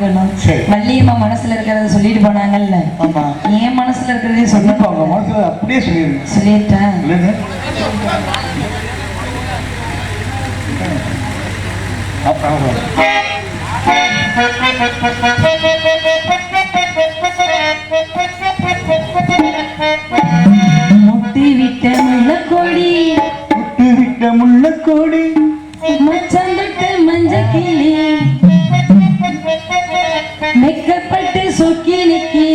வள்ளியம்மா மனசுல இருக்கிறத சொல்லிட்டு போனாங்கல்ல. என் மனசுல இருக்கிறதே கண்டிப்பா அவங்க சொல்லணும் மனசுல அப்படியே சொல்லிடுங்க. சொல்லிட்டேன். இல்லைங்க. அப்புறம் முட்டி விட்ட விட்டு விட்ட முள்ளக்கோடி மச்சான் தொட்ட மஞ்ச கிளி மெக்கப்பட்டு சொக்கி நிக்கிது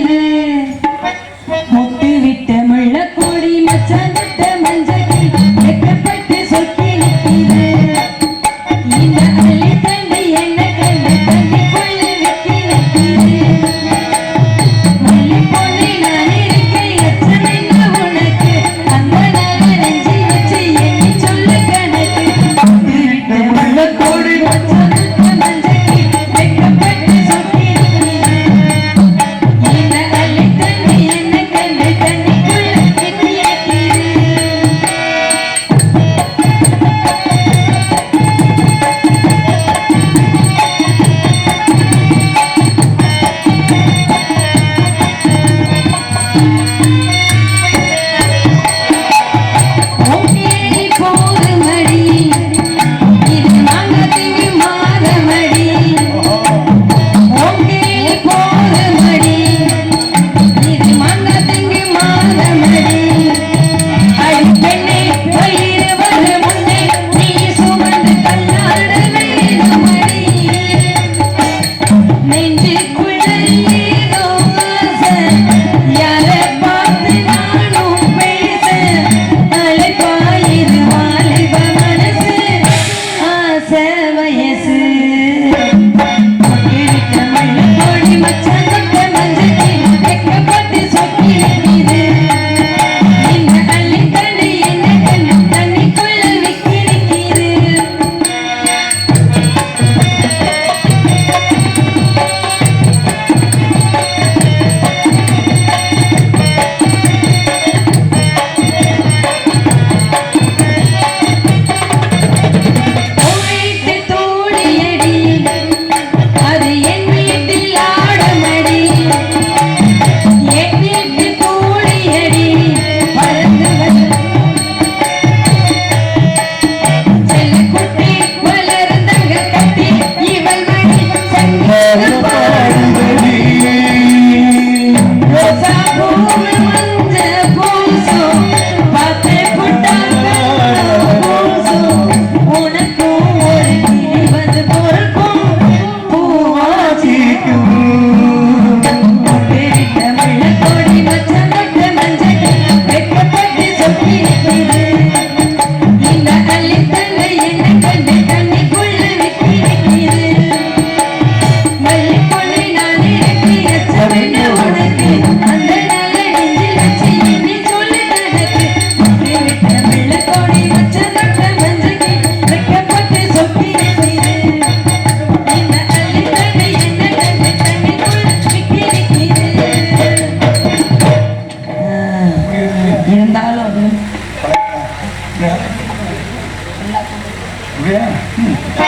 Hmm.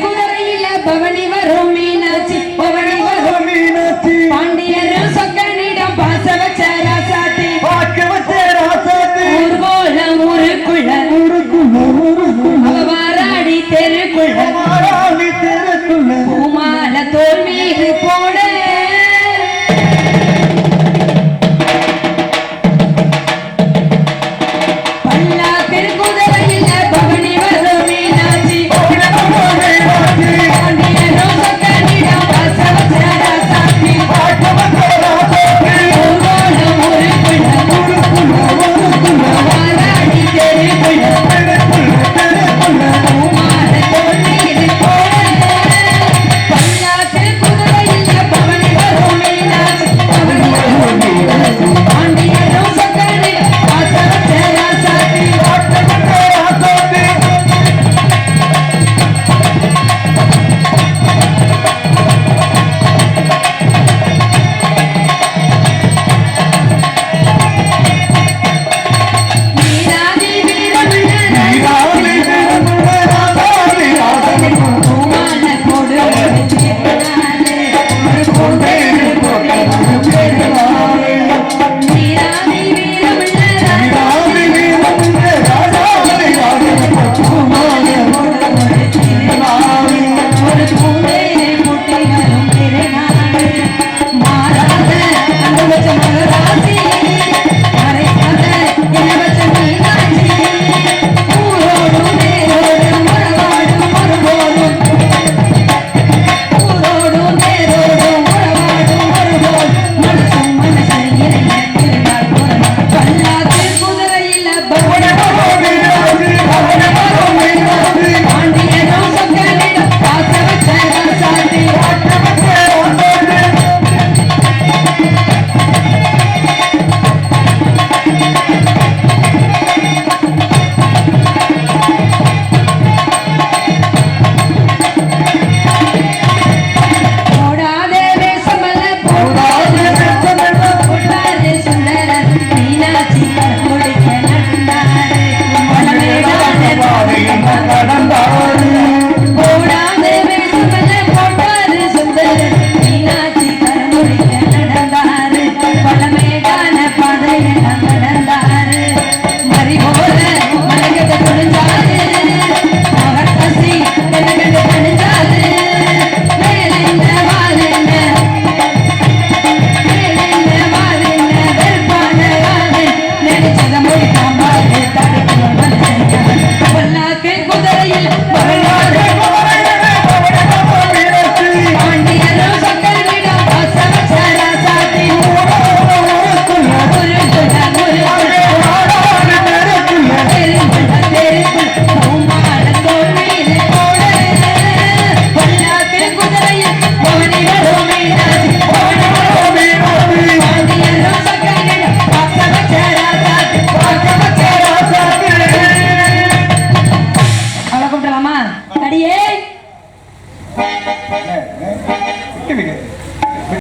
குதிரையில் பவனி வரும்.